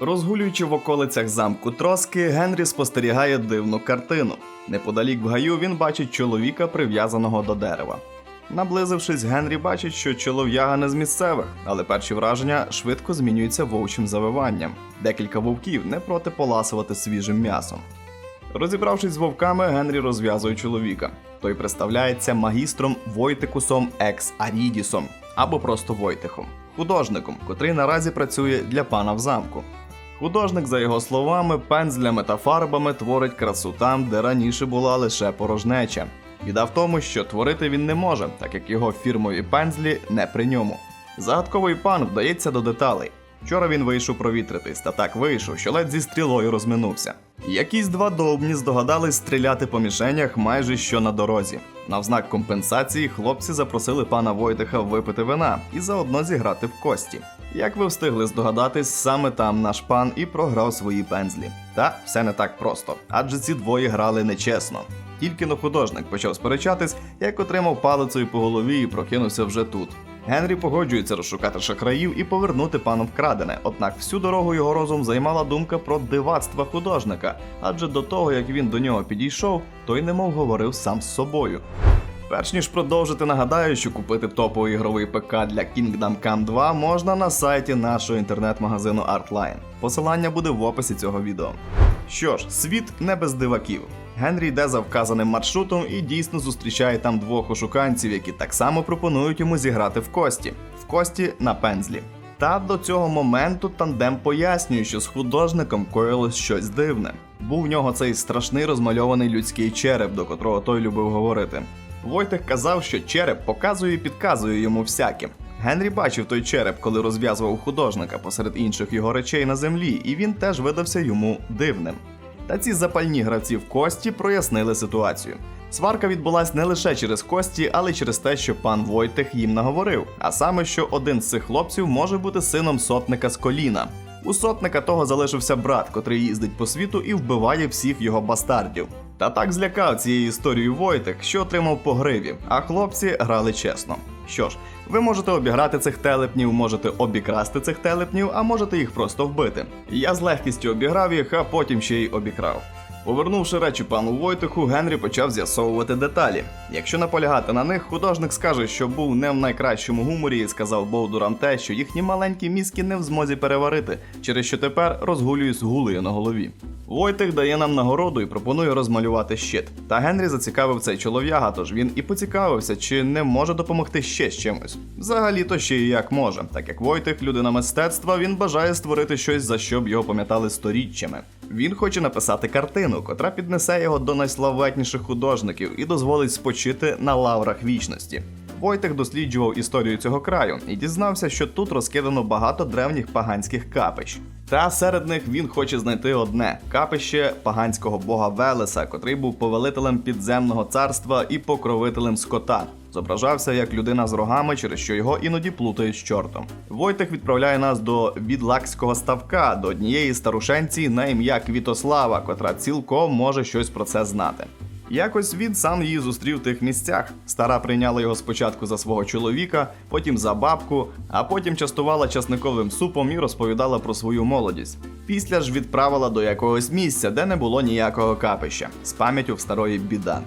Розгулюючи в околицях замку Троски, Генрі спостерігає дивну картину. Неподалік в гаю він бачить чоловіка, прив'язаного до дерева. Наблизившись, Генрі бачить, що чолов'яга не з місцевих, але перші враження швидко змінюються вовчим завиванням. Декілька вовків не проти поласувати свіжим м'ясом. Розібравшись з вовками, Генрі розв'язує чоловіка. Той представляється магістром Войтикусом екс Арідісом або просто Войтихом, художником, котрий наразі працює для пана в замку. Художник, за його словами, пензлями та фарбами творить красу там, де раніше була лише порожнеча. Біда в тому, що творити він не може, так як його фірмові пензлі не при ньому. Загадковий пан вдається до деталей. Вчора він вийшов провітритись, та так вийшов, що ледь зі стрілою розминувся. Якісь два довбні здогадались стріляти по мішенях майже що на дорозі. На знак компенсації хлопці запросили пана Войтиха випити вина і заодно зіграти в кості. Як ви встигли здогадатись, саме там наш пан і програв свої пензлі. Та все не так просто, адже ці двоє грали нечесно. Тільки но художник почав сперечатись, як отримав палицею по голові і прокинувся вже тут. Генрі погоджується розшукати шахраїв і повернути пану вкрадене, однак всю дорогу його розум займала думка про дивацтва художника, адже до того як він до нього підійшов, той немов говорив сам з собою. Перш ніж продовжити, нагадаю, що купити топовий ігровий ПК для Kingdom Come 2 можна на сайті нашого інтернет-магазину Artline. Посилання буде в описі цього відео. Що ж, світ не без диваків. Генрі йде за вказаним маршрутом і дійсно зустрічає там двох ошуканців, які так само пропонують йому зіграти в кості, в кості на пензлі. Та до цього моменту тандем пояснює, що з художником коїлось щось дивне. Був в нього цей страшний розмальований людський череп, до котрого той любив говорити. Войтих казав, що череп показує і підказує йому всяким. Генрі бачив той череп, коли розв'язував художника посеред інших його речей на землі, і він теж видався йому дивним. Та ці запальні гравці в кості прояснили ситуацію. Сварка відбулась не лише через кості, але й через те, що пан Войтих їм наговорив. А саме, що один з цих хлопців може бути сином сотника з коліна. У сотника того залишився брат, котрий їздить по світу і вбиває всіх його бастардів. Та так злякав цією історією Войтек, що отримав по гриві, а хлопці грали чесно. Що ж, ви можете обіграти цих телепнів, можете обікрасти цих телепнів, а можете їх просто вбити. Я з легкістю обіграв їх, а потім ще й обікрав. Повернувши речі пану Войтиху, Генрі почав з'ясовувати деталі. Якщо наполягати на них, художник скаже, що був не в найкращому гуморі і сказав Боудурам те, що їхні маленькі мізки не в змозі переварити, через що тепер розгулює з гулею на голові. Войтих дає нам нагороду і пропонує розмалювати щит. Та Генрі зацікавив цей чолов'яга, тож він і поцікавився, чи не може допомогти ще з чимось. Взагалі-то ще і як може, так як Войтих людина мистецтва, він бажає створити щось, за що б його пам'ятали сторіччями. Він хоче написати картину, котра піднесе його до найславетніших художників і дозволить спочити на лаврах вічності. Войтих досліджував історію цього краю і дізнався, що тут розкидано багато древніх паганських капищ. Та серед них він хоче знайти одне капище паганського бога Велеса, котрий був повелителем підземного царства і покровителем скота. Зображався як людина з рогами, через що його іноді плутають з чортом. Войтих відправляє нас до відлакського ставка, до однієї старушенці на ім'я Квітослава, котра цілком може щось про це знати. Якось він сам її зустрів в тих місцях. Стара прийняла його спочатку за свого чоловіка, потім за бабку, а потім частувала часниковим супом і розповідала про свою молодість. Після ж відправила до якогось місця, де не було ніякого капища, з пам'яттю в старої біда.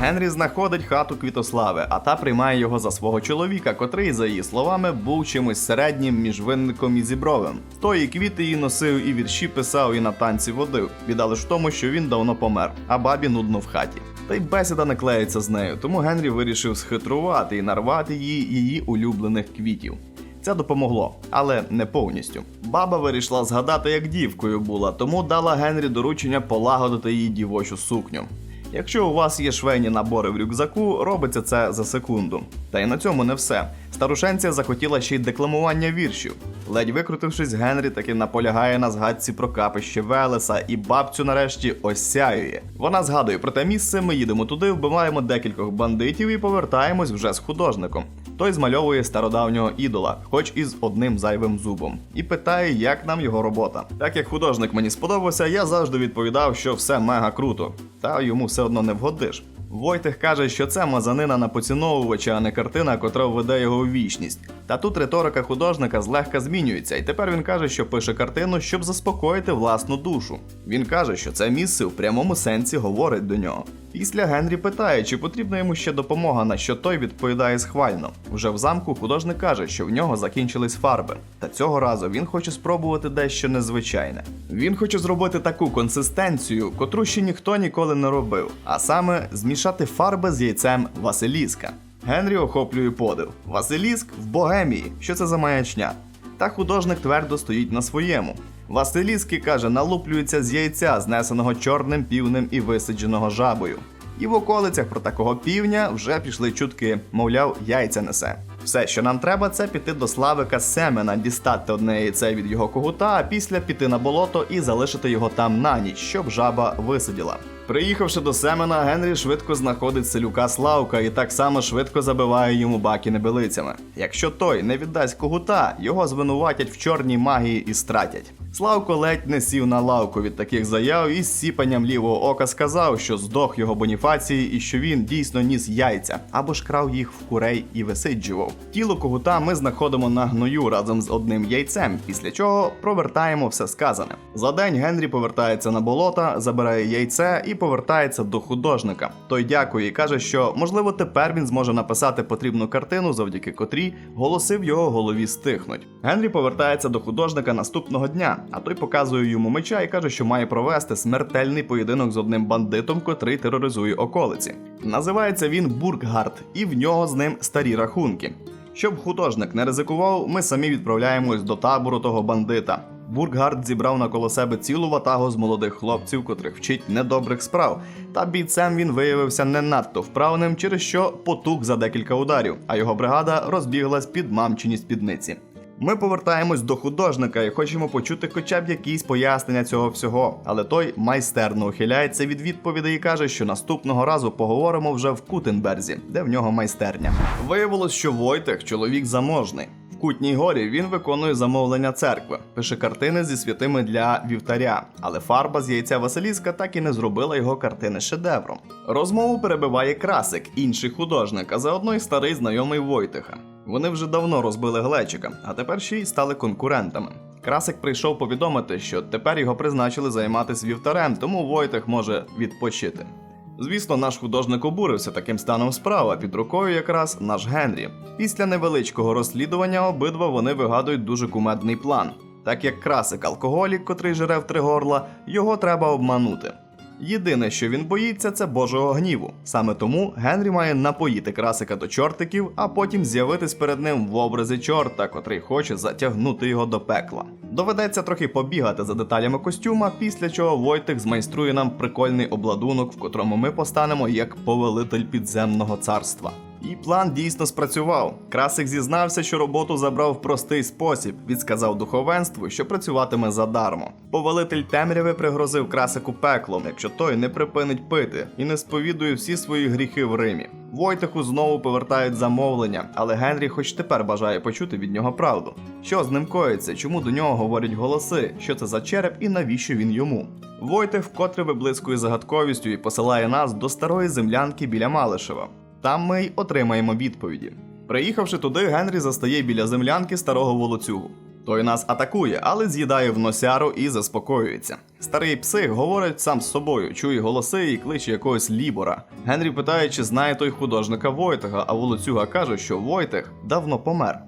Генрі знаходить хату Квітослави, а та приймає його за свого чоловіка, котрий, за її словами, був чимось середнім між винником і зібровим. Той і квіти її носив, і вірші писав, і на танці водив. Біда лиш в тому, що він давно помер, а бабі нудно в хаті. Та й бесіда не клеїться з нею, тому Генрі вирішив схитрувати і нарвати їй її улюблених квітів. Це допомогло, але не повністю. Баба вирішила згадати, як дівкою була, тому дала Генрі доручення полагодити її дівочу сукню. Якщо у вас є швейні набори в рюкзаку, робиться це за секунду. Та й на цьому не все. Старушенця захотіла ще й декламування віршів. Ледь викрутившись, Генрі таки наполягає на згадці про капище Велеса, і бабцю нарешті осяює. Вона згадує про те місце, ми їдемо туди, вбиваємо декількох бандитів і повертаємось вже з художником. Той змальовує стародавнього ідола, хоч і з одним зайвим зубом, і питає, як нам його робота. Так як художник мені сподобався, я завжди відповідав, що все мега круто, та йому все одно не вгодиш. Войтих каже, що це мазанина на поціновувача, а не картина, котра введе його у вічність. Та тут риторика художника злегка змінюється, і тепер він каже, що пише картину, щоб заспокоїти власну душу. Він каже, що це місце в прямому сенсі говорить до нього. Після Генрі питає, чи потрібна йому ще допомога, на що той відповідає схвально. Вже в замку художник каже, що в нього закінчились фарби. Та цього разу він хоче спробувати дещо незвичайне. Він хоче зробити таку консистенцію, котру ще ніхто ніколи не робив, а саме змішати фарби з яйцем Василіска. Генрі охоплює подив. Василіск в Богемії. Що це за маячня? Та художник твердо стоїть на своєму. Василіски каже, налуплюється з яйця, знесеного чорним півнем і висадженого жабою. І в околицях про такого півня вже пішли чутки, мовляв, яйця несе. Все, що нам треба, це піти до Славика Семена, дістати одне яйце від його когута, а після піти на болото і залишити його там на ніч, щоб жаба висаділа. Приїхавши до Семена, Генрі швидко знаходить селюка Славка і так само швидко забиває йому баки небелицями. Якщо той не віддасть когута, його звинуватять в чорній магії і стратять. Славко ледь не сів на лавку від таких заяв і з сіпанням лівого ока сказав, що здох його боніфації і що він дійсно ніс яйця або ж крав їх в курей і висиджував. Тіло когута ми знаходимо на гною разом з одним яйцем, після чого провертаємо все сказане. За день Генрі повертається на болота, забирає яйце і повертається до художника. Той дякує і каже, що можливо тепер він зможе написати потрібну картину, завдяки котрій голоси в його голові стихнуть. Генрі повертається до художника наступного дня, а той показує йому меча і каже, що має провести смертельний поєдинок з одним бандитом, котрий тероризує околиці. Називається він Бурггард, і в нього з ним старі рахунки. Щоб художник не ризикував, ми самі відправляємось до табору того бандита. Бурггард зібрав навколо себе цілу ватагу з молодих хлопців, котрих вчить недобрих справ. Та бійцем він виявився не надто вправним, через що потух за декілька ударів, а його бригада розбіглась під мамчині спідниці. Ми повертаємось до художника і хочемо почути хоча б якісь пояснення цього всього, але той майстерно ухиляється від відповідей і каже, що наступного разу поговоримо вже в Кутенберзі, де в нього майстерня. Виявилось, що Войтех чоловік заможний. Кутній горі він виконує замовлення церкви, пише картини зі святими для вівтаря, але фарба з яйця Василіска так і не зробила його картини шедевром. Розмову перебиває красик, інший художник, а заодно й старий знайомий Войтеха. Вони вже давно розбили глечика, а тепер ще й стали конкурентами. Красик прийшов повідомити, що тепер його призначили займатися вівтарем, тому Войтех може відпочити. Звісно, наш художник обурився таким станом справа під рукою якраз наш Генрі. Після невеличкого розслідування обидва вони вигадують дуже кумедний план. Так як красик алкоголік, котрий жере в три горла, його треба обманути. Єдине, що він боїться, це Божого гніву. Саме тому Генрі має напоїти красика до чортиків, а потім з'явитись перед ним в образі чорта, котрий хоче затягнути його до пекла. Доведеться трохи побігати за деталями костюма, після чого Войтих змайструє нам прикольний обладунок, в котрому ми постанемо як повелитель підземного царства. І план дійсно спрацював. Красик зізнався, що роботу забрав в простий спосіб. Відсказав духовенству, що працюватиме задармо. Повелитель темряви пригрозив красику пеклом, якщо той не припинить пити і не сповідує всі свої гріхи в Римі. Войтеху знову повертають замовлення, але Генрі, хоч тепер бажає почути від нього правду. Що з ним коїться, чому до нього говорять голоси, що це за череп і навіщо він йому? Войтех вкотре виблискує загадковістю і посилає нас до старої землянки біля Малишева. Там ми й отримаємо відповіді. Приїхавши туди, Генрі застає біля землянки старого волоцюгу. Той нас атакує, але з'їдає в носяру і заспокоюється. Старий псих говорить сам з собою, чує голоси і кличе якогось лібора. Генрі питає, чи знає той художника Войтега, а волоцюга каже, що Войтег давно помер.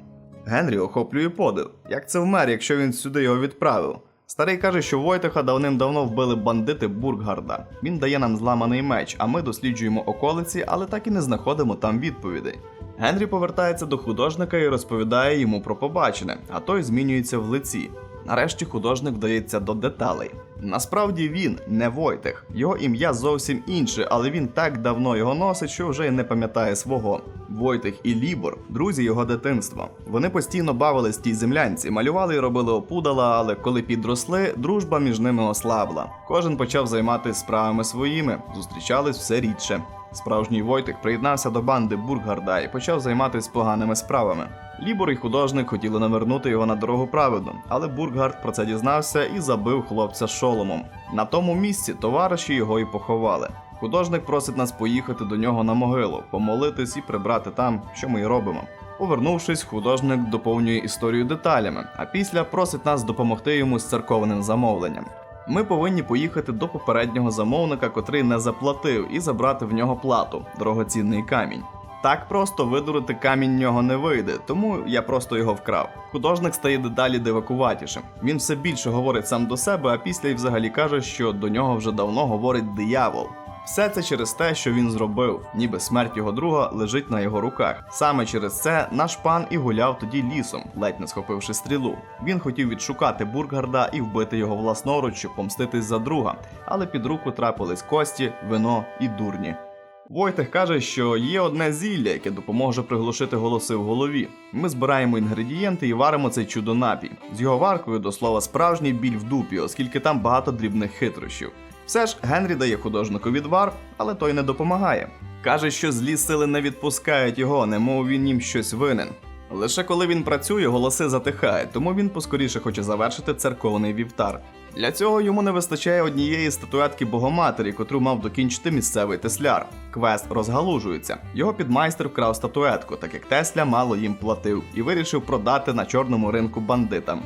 Генрі охоплює подив. Як це вмер, якщо він сюди його відправив? Старий каже, що Войтеха давним-давно вбили бандити Бурггарда. Він дає нам зламаний меч, а ми досліджуємо околиці, але так і не знаходимо там відповідей. Генрі повертається до художника і розповідає йому про побачене, а той змінюється в лиці. Нарешті художник вдається до деталей. Насправді він не Войтех, його ім'я зовсім інше, але він так давно його носить, що вже й не пам'ятає свого. Войтех і Лібор друзі його дитинства. Вони постійно бавились тій землянці, малювали і робили опудала, але коли підросли, дружба між ними ослабла. Кожен почав займатися справами своїми, зустрічались все рідше. Справжній Войтик приєднався до банди Бурггарда і почав займатися поганими справами. Лібор і художник хотіли навернути його на дорогу праведну, але Бурггард про це дізнався і забив хлопця шоломом. На тому місці товариші його і поховали. Художник просить нас поїхати до нього на могилу, помолитись і прибрати там, що ми й робимо. Повернувшись, художник доповнює історію деталями, а після просить нас допомогти йому з церковним замовленням. Ми повинні поїхати до попереднього замовника, котрий не заплатив, і забрати в нього плату дорогоцінний камінь. Так просто видурити камінь нього не вийде, тому я просто його вкрав. Художник стає дедалі дивакуватішим. Він все більше говорить сам до себе, а після й взагалі каже, що до нього вже давно говорить диявол. Все це через те, що він зробив, ніби смерть його друга лежить на його руках. Саме через це наш пан і гуляв тоді лісом, ледь не схопивши стрілу. Він хотів відшукати Бургарда і вбити його власноруч, щоб помститись за друга, але під руку трапились кості, вино і дурні. Войтех каже, що є одне зілля, яке допоможе приглушити голоси в голові. Ми збираємо інгредієнти і варимо цей чудо напій. З його варкою до слова справжній біль в дупі, оскільки там багато дрібних хитрощів. Все ж Генрі дає художнику відвар, але той не допомагає. Каже, що злі сили не відпускають його, немов він їм щось винен. Лише коли він працює, голоси затихають, тому він поскоріше хоче завершити церковний вівтар. Для цього йому не вистачає однієї статуетки Богоматері, котру мав докінчити місцевий тесляр. Квест розгалужується. Його підмайстер вкрав статуетку, так як Тесля мало їм платив, і вирішив продати на чорному ринку бандитам.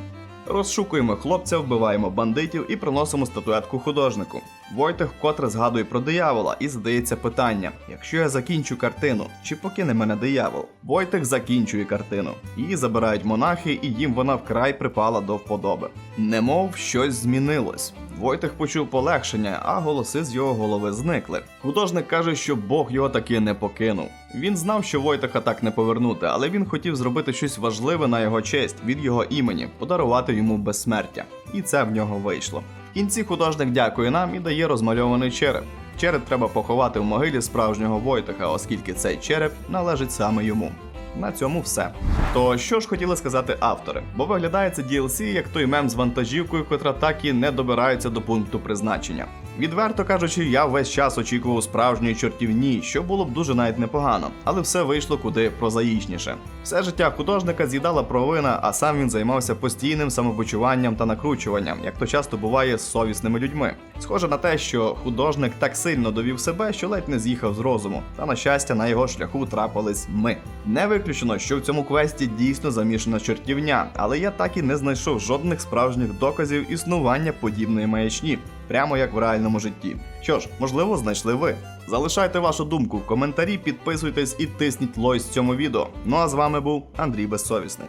Розшукуємо хлопця, вбиваємо бандитів і приносимо статуетку художнику. Войтех вкотре згадує про диявола і задається питання: якщо я закінчу картину, чи покине мене диявол? Войтех закінчує картину. Її забирають монахи, і їм вона вкрай припала до вподоби. Немов щось змінилось. Войтех почув полегшення, а голоси з його голови зникли. Художник каже, що Бог його таки не покинув. Він знав, що Войтеха так не повернути, але він хотів зробити щось важливе на його честь від його імені, подарувати йому безсмертя. І це в нього вийшло. Кінці художник дякує нам і дає розмальований череп. Череп треба поховати в могилі справжнього Войтаха, оскільки цей череп належить саме йому. На цьому все. То що ж хотіли сказати автори? Бо виглядає це DLC як той мем з вантажівкою, котра так і не добирається до пункту призначення. Відверто кажучи, я весь час очікував справжньої чортівні, що було б дуже навіть непогано, але все вийшло куди прозаїчніше. Все життя художника з'їдала провина, а сам він займався постійним самопочуванням та накручуванням, як то часто буває з совісними людьми. Схоже на те, що художник так сильно довів себе, що ледь не з'їхав з розуму. Та на щастя, на його шляху трапились ми. Не виключено, що в цьому квесті дійсно замішана чортівня, але я так і не знайшов жодних справжніх доказів існування подібної маячні, прямо як в реальному житті. Що ж, можливо, знайшли ви. Залишайте вашу думку в коментарі, підписуйтесь і тисніть лойс цьому відео. Ну а з вами був Андрій Безсовісний.